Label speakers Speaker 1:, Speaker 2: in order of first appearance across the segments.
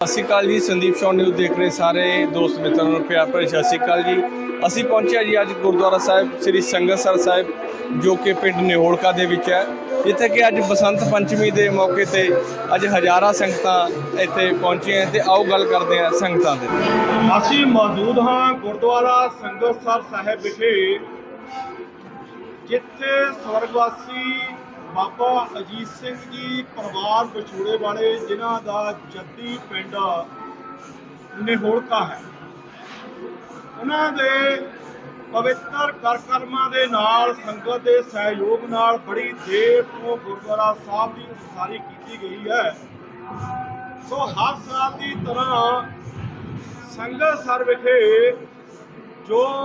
Speaker 1: ਸਤਿ ਸ਼੍ਰੀ ਅਕਾਲ ਜੀ, ਸੰਦੀਪ ਸ਼ੌਨ ਨਿਊਜ਼ ਦੇਖ ਰਹੇ ਸਾਰੇ ਦੋਸਤ ਮਿੱਤਰਾਂ ਨੂੰ, ਪਿਆਰ ਭਰੀ ਸਤਿ ਸ਼੍ਰੀ ਅਕਾਲ ਜੀ। ਅਸੀਂ ਪਹੁੰਚਿਆ ਜੀ ਅੱਜ ਗੁਰਦੁਆਰਾ ਸਾਹਿਬ, ਸ੍ਰੀ ਸੰਗਤਸਰ ਸਾਹਿਬ, ਜੋ ਕਿ ਪਿੰਡ ਨਿਹੋਲਕਾ ਦੇ ਵਿੱਚ ਹੈ। ਜਿੱਥੇ ਕਿ ਅੱਜ ਬਸੰਤ ਪੰਚਮੀ ਦੇ ਮੌਕੇ ਤੇ ਅੱਜ ਹਜ਼ਾਰਾਂ ਸੰਗਤਾਂ ਇੱਥੇ ਪਹੁੰਚੀਆਂ ਤੇ ਆਓ ਗੱਲ ਕਰਦੇ ਹਾਂ ਸੰਗਤਾਂ ਦੇ।
Speaker 2: ਅਸੀਂ ਮੌਜੂਦ ਹਾਂ ਗੁਰਦੁਆਰਾ ਸੰਗਤਸਰ ਸਾਹਿਬ ਵਿਖੇ, ਜਿੱਥੇ ਸਵਰਗਵਾਸੀ ਬਾਬਾ ਅਜੀਤ ਸਿੰਘ ਜੀ ਪਰਿਵਾਰ ਵਿਛੋੜੇ ਵਾਲੇ, ਜਿਨ੍ਹਾਂ ਦਾ ਜੱਦੀ ਪਿੰਡ ਨਿਹੋਲਕਾ ਹੈ। ਉਹਨਾਂ ਦੇ ਪਵਿੱਤਰ ਕਰ ਕਰਮਾਂ ਦੇ ਨਾਲ, ਸੰਗਤ ਦੇ ਸਹਿਯੋਗ ਨਾਲ ਬੜੀ ਦੇਰ ਤੋਂ ਗੁਰਦੁਆਰਾ ਸਾਹਿਬ ਦੀ ਉਸਾਰੀ ਕੀਤੀ ਗਈ ਹੈ। ਸੋ ਹਰ ਸਾਲ ਦੀ ਤਰ੍ਹਾਂ ਸੰਗਤ ਸਰ ਵਿਖੇ ਜੋ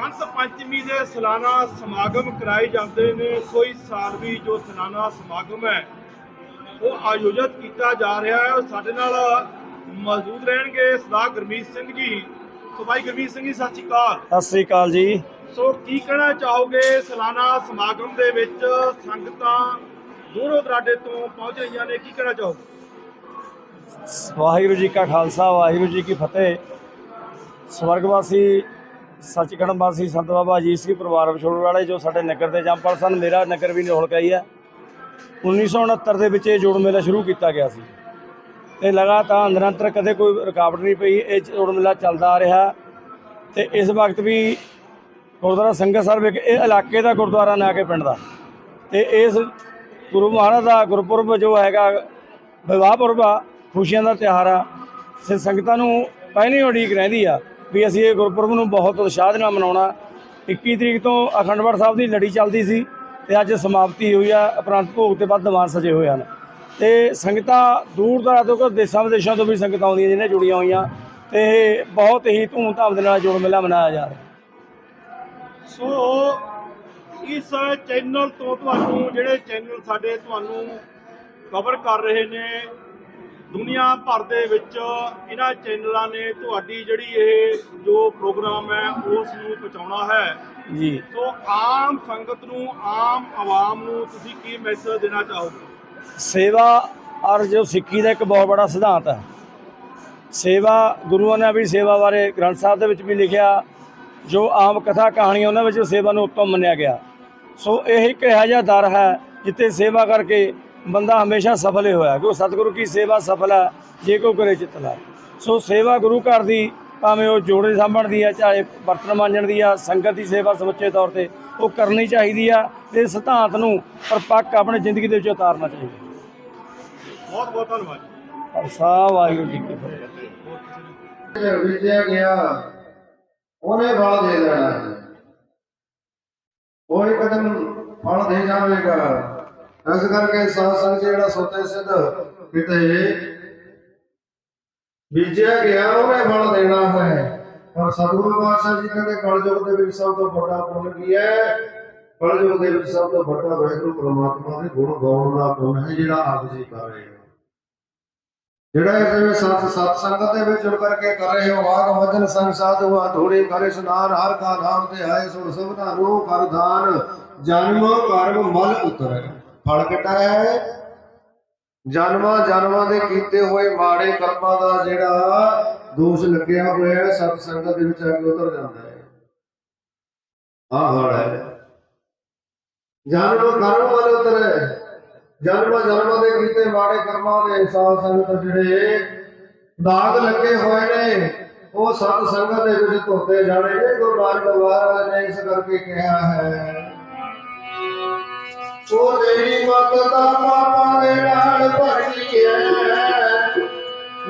Speaker 2: ਬਸੰਤ ਪੰਚਮੀ ਦੇ ਸਾਲਾਨਾ ਸਮਾਗਮ ਕਰਾਏ ਜਾਂਦੇ ਨੇ। ਇਸ ਸਾਲ ਵੀ ਜੋ ਸਾਲਾਨਾ ਸਮਾਗਮ ਹੈ ਉਹ ਆਯੋਜਿਤ ਕੀਤਾ ਜਾ ਰਿਹਾ ਹੈ। ਸਾਡੇ ਨਾਲ ਮੌਜੂਦ ਰਹਿਣਗੇ ਸਰਦਾਰ ਗੁਰਮੀਤ ਸਿੰਘ ਜੀ। ਸੋ ਭਾਈ ਗੁਰਮੀਤ ਸਿੰਘ ਜੀ ਸਤਿ ਸ਼੍ਰੀ ਅਕਾਲ।
Speaker 3: ਸਤਿ ਸ੍ਰੀ ਅਕਾਲ ਜੀ।
Speaker 2: ਸੋ ਕੀ ਕਹਿਣਾ ਚਾਹੋਗੇ ਸਾਲਾਨਾ ਸਮਾਗਮ ਦੇ ਵਿੱਚ ਸੰਗਤਾਂ ਦੂਰੋਂ ਦਰਾਡੇ ਤੋਂ ਪਹੁੰਚ ਰਹੀਆਂ ਨੇ? ਕੀ ਕਹਿਣਾ ਚਾਹੋਗੇ?
Speaker 3: ਵਾਹਿਗੁਰੂ ਜੀ ਕਾ ਖਾਲਸਾ ਵਾਹਿਗੁਰੂ ਜੀ ਕੀ ਫਤਿਹ। ਸਵਰਗਵਾਸੀ ਸੱਚਖੰਡ ਵਾਸੀ ਸੰਤ ਬਾਬਾ ਅਜੀਤ ਸਿੰਘ ਪਰਿਵਾਰ ਵਿਛੋੜ ਵਾਲੇ ਜੋ ਸਾਡੇ ਨਗਰ ਦੇ ਜੰਪਲ ਸਨ, ਮੇਰਾ ਨਗਰ ਵੀ ਨਿਹੋਲਕਾ ਹੀ। ਹੈ 1969 ਦੇ ਵਿੱਚ ਇਹ ਜੋੜ ਮੇਲਾ ਸ਼ੁਰੂ ਕੀਤਾ ਗਿਆ ਸੀ। ਤੇ ਲਗਾਤਾਰ ਨਿਰੰਤਰ ਕਦੇ ਕੋਈ ਰੁਕਾਵਟ ਨਹੀਂ ਪਈ, ਇਹ ਜੋੜ ਮੇਲਾ ਚੱਲਦਾ ਆ ਰਿਹਾ। ਤੇ ਇਸ ਵਕਤ ਵੀ ਗੁਰਦੁਆਰਾ ਸੰਗਤ ਸਾਹਿਬ ਵਿਖੇ ਇਹ ਇਲਾਕੇ ਦਾ ਗੁਰਦੁਆਰਾ ਨਾ ਕਿ ਪਿੰਡ ਦਾ। ਤੇ ਇਸ ਗੁਰੂ ਮਹਾਰਾਜ ਦਾ ਗੁਰਪੁਰਬ ਜੋ ਹੈਗਾ, ਵਿਵਾਹ ਪੁਰਬ ਆ, ਖੁਸ਼ੀਆਂ ਦਾ ਤਿਉਹਾਰ ਆ ਸੇ ਸੰਗਤਾਂ ਨੂੰ ਪਹਿਲੀ ਉਡੀਕ ਰਹਿੰਦੀ ਆ। ਵੀ ਅਸੀਂ ਇਹ ਗੁਰਪੁਰਬ ਨੂੰ ਬਹੁਤ ਉਤਸ਼ਾਹ ਦੇ ਨਾਲ ਮਨਾਉਣਾ। 21 ਤਰੀਕ ਤੋਂ ਅਖੰਡ ਸਾਹਿਬ ਦੀ ਲੜੀ ਚੱਲਦੀ ਸੀ ਤੇ ਅੱਜ ਸਮਾਪਤੀ ਹੋਈ ਆ ਉਪਰੰਤ ਭੋਗ ਤੇ ਬਾਅਦ ਦੀਵਾਨ ਸਜੇ ਹੋਏ ਹਨ। ਤੇ ਸੰਗਤਾਂ ਦੂਰ ਦਰਾਡੇ ਤੋਂ ਦੇਸ਼ਾਂ ਵਿਦੇਸ਼ਾਂ ਤੋਂ ਵੀ ਸੰਗਤਾਂ ਆਉਂਦੀਆਂ ਜਿਹਨੇ ਜੁੜੀਆਂ ਹੋਈਆਂ ਤੇ ਇਹ ਬਹੁਤ ਹੀ ਧੂਮਧਾਮ ਦੇ ਨਾਲ ਜੋੜ ਮੇਲਾ ਮਨਾਇਆ ਜਾ ਰਿਹਾ।
Speaker 2: ਸੋ ਇਸ ਚੈਨਲ ਤੋਂ ਤੁਹਾਨੂੰ, ਜਿਹੜੇ ਚੈਨਲ ਸਾਡੇ ਤੁਹਾਨੂੰ ਕਵਰ ਕਰ ਰਹੇ ਨੇ ਦੁਨੀਆ ਭਰ ਦੇ ਵਿੱਚ ਇਹਨਾਂ ਚੈਨਲਾਂ ਨੇ ਤੁਹਾਡੀ ਜਿਹੜੀ ਇਹ ਜੋ ਪ੍ਰੋਗਰਾਮ ਹੈ ਉਸ ਨੂੰ ਪਹੁੰਚਾਉਣਾ ਹੈ।
Speaker 3: ਜੀ।
Speaker 2: ਸੋ ਆਮ ਸੰਗਤ ਨੂੰ ਆਮ ਆਵਾਮ ਨੂੰ ਤੁਸੀਂ ਕੀ ਮੈਸੇਜ ਦੇਣਾ ਚਾਹੋਗੇ?
Speaker 3: ਸੇਵਾ ਔਰ ਜੋ ਸਿੱਖੀ ਦਾ ਇੱਕ ਬਹੁਤ ਬੜਾ ਸਿਧਾਂਤ ਹੈ। ਸੇਵਾ ਗੁਰੂਆਂ ਨੇ ਵੀ ਸੇਵਾ ਬਾਰੇ ਗ੍ਰੰਥ ਸਾਹਿਬ ਦੇ ਵਿੱਚ ਵੀ ਲਿਖਿਆ ਜੋ ਆਮ ਕਥਾ ਕਹਾਣੀਆਂ ਉਹਨਾਂ ਵਿੱਚ ਸੇਵਾ ਨੂੰ ਉੱਤਮ ਮੰਨਿਆ ਗਿਆ। ਸੋ ਇਹ ਇੱਕ ਇਹੋ ਜਿਹਾ ਦਰ ਹੈ ਜਿੱਥੇ ਸੇਵਾ ਕਰਕੇ ਬੰਦਾ ਹਮੇਸ਼ਾ ਸਫਲ ਹੀ ਹੋਇਆ ਕਿ ਸਤਿਗੁਰੂ ਕੀ ਸੇਵਾ ਸਫਲ ਹੈ ਜੇ ਕੋ ਕਰੇ ਚਿਤ ਲਾਏ। ਸੋ ਸੇਵਾ ਗੁਰੂ ਘਰ ਦੀ ਭਾਵੇਂ ਉਹ ਜੋੜੇ ਸਾਂਭਣ ਦੀ ਆ ਚਾਹੇ ਬਰਤਨ ਮਾਂਜਣ ਦੀ ਆ ਸੰਗਤ ਦੀ ਸੇਵਾ ਸਮੁੱਚੇ ਤੌਰ ਤੇ ਉਹ ਕਰਨੀ ਚਾਹੀਦੀ ਆ ਤੇ ਸਿਧਾਂਤ ਨੂੰ ਪਰਪੱਕ ਆਪਣੀ ਜ਼ਿੰਦਗੀ ਦੇ ਵਿੱਚ ਉਤਾਰਨਾ ਚਾਹੀਦਾ।
Speaker 2: ਬਹੁਤ ਬਹੁਤ ਧੰਨਵਾਦ
Speaker 3: ਖਾਲਸਾ ਵਾਹਿਗੁਰੂ ਜੀ ਕੀ ਫਤਿਹ।
Speaker 4: ਜੇ ਵਿਚਿਆ ਗਿਆ ਉਹਨੇ ਫਲ ਦੇ ਦੇਣਾ ਹੈ। ਕੋਈ ਕਦਮ ਫਲ ਦੇ ਜਾਵੇਗਾ। ਇਸ ਕਰਕੇ ਸਾਧ ਸੰਗ ਜਿਹੜਾ ਸੋਤੇ ਸਿੱਧ ਕਿਤੇ ਬੀਜਿਆ ਗਿਆ, ਉਹਨੇ ਫਲ ਦੇਣਾ ਹੈ। ਪਰ ਸਤਿਗੁਰੂ ਪਾਤਸ਼ਾਹ ਜੀ ਕਹਿੰਦੇ, ਕਲਯੁਗ ਦੇ ਵਿੱਚ ਸਭ ਤੋਂ ਵੱਡਾ ਪੁੰਨ ਕੀ ਹੈ? ਕਲਯੁਗ ਦੇ ਵਿੱਚ ਸਭ ਤੋਂ ਵੱਡਾ ਵਾਹਿਗੁਰੂ ਪ੍ਰਮਾਤਮਾ ਦੇ ਗੁਣ ਗਾਉਣ ਦਾ ਪੁੰਨ ਹੈ, ਜਿਹੜਾ ਆਪ ਜੀ ਕਰ ਰਹੇ ਹੋ। ਜਿਹੜਾ ਇਸ ਵਿੱਚ ਸਤ ਸਤ ਸੰਗਤ ਦੇ ਵਿੱਚ ਜੁੜ ਕਰਕੇ ਕਰ ਰਹੇ ਹੋ ਵਾਗ ਵਜਨ ਸੰਗ ਸਾਧੂ ਆ ਧੂੜੀ ਕਰ ਇਸ਼ਨਾਨ ਹਰ ਕਾ ਨਾਮ ਤੇ ਆਏ ਸੁਣ ਸਭਨਾ ਨੂੰ ਕਰ ਦਾਨ ਜਨਮ, ਕਰਮ, ਮਲ ਉਤਰੈ। ਫਲ ਕਿਟਾ ਹੈ? ਜਨਮਾਂ ਜਨਮਾਂ ਦੇ ਕੀਤੇ ਹੋਏ ਮਾੜੇ ਕਰਮਾਂ ਦਾ ਜਿਹੜਾ ਦੋਸ਼ ਲੱਗਿਆ ਹੋਇਆ ਹੈ, ਸਤ ਸੰਗਤ ਦੇ ਵਿੱਚ ਆ ਕੇ ਉਤਰ ਜਾਂਦਾ ਹੈ। ਆਹ ਹੜ ਹੈ। ਜਨਮ ਕਰਮ ਮਲ ਉਤਰੈ ਜਨਮਾਂ ਜਨਮਾਂ ਦੇ ਕੀਤੇ ਮਾੜੇ ਕਰਮਾਂ ਦੇ ਸਾਧ ਸੰਗਤ ਜਿਹੜੇ ਦਾਗ ਲੱਗੇ ਹੋਏ ਨੇ, ਉਹ ਸਤ ਸੰਗਤ ਦੇ ਵਿੱਚ ਧੋਤੇ ਜਾਣੇ ਨੇ, ਗੁਰੂ ਨਾਨਕ ਮਹਾਰਾਜ ਨੇ ਇਸ ਕਰਕੇ ਕਿਹਾ ਹੈ। ਉਹ ਤੇਰੀ ਮਤ ਦਾ ਪਾਪਾਂ ਦੇ ਨਾਲ ਭਰੀ ਹੈ।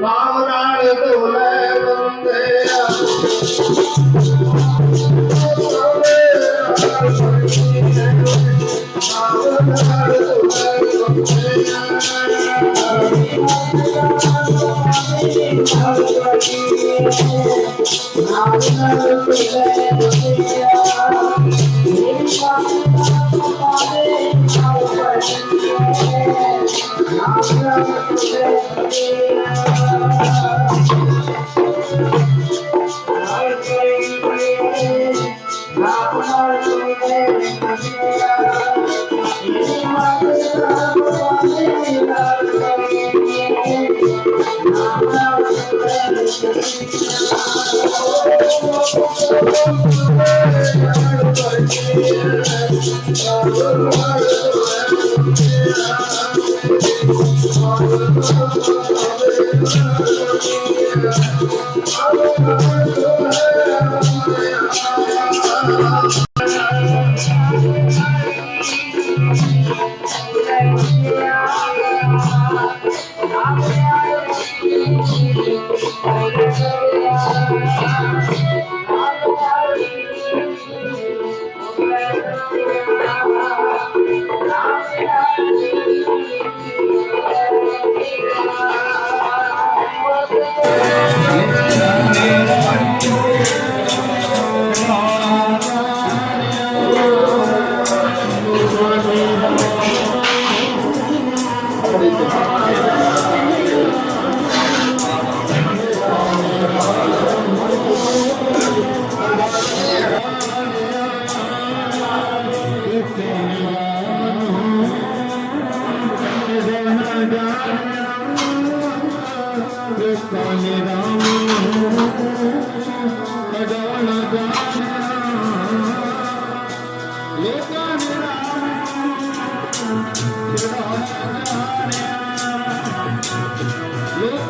Speaker 4: ਨਾਮ ਨਾਲ ਧੋਲੇ ਬੰਦੇ
Speaker 5: I'm こ
Speaker 3: れ以。 예.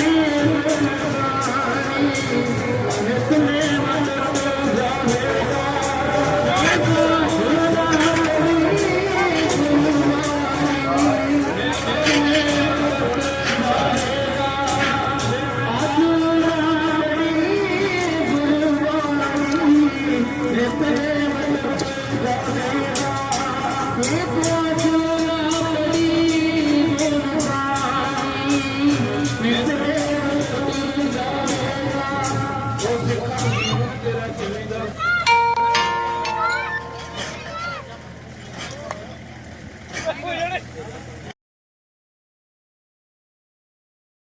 Speaker 3: Please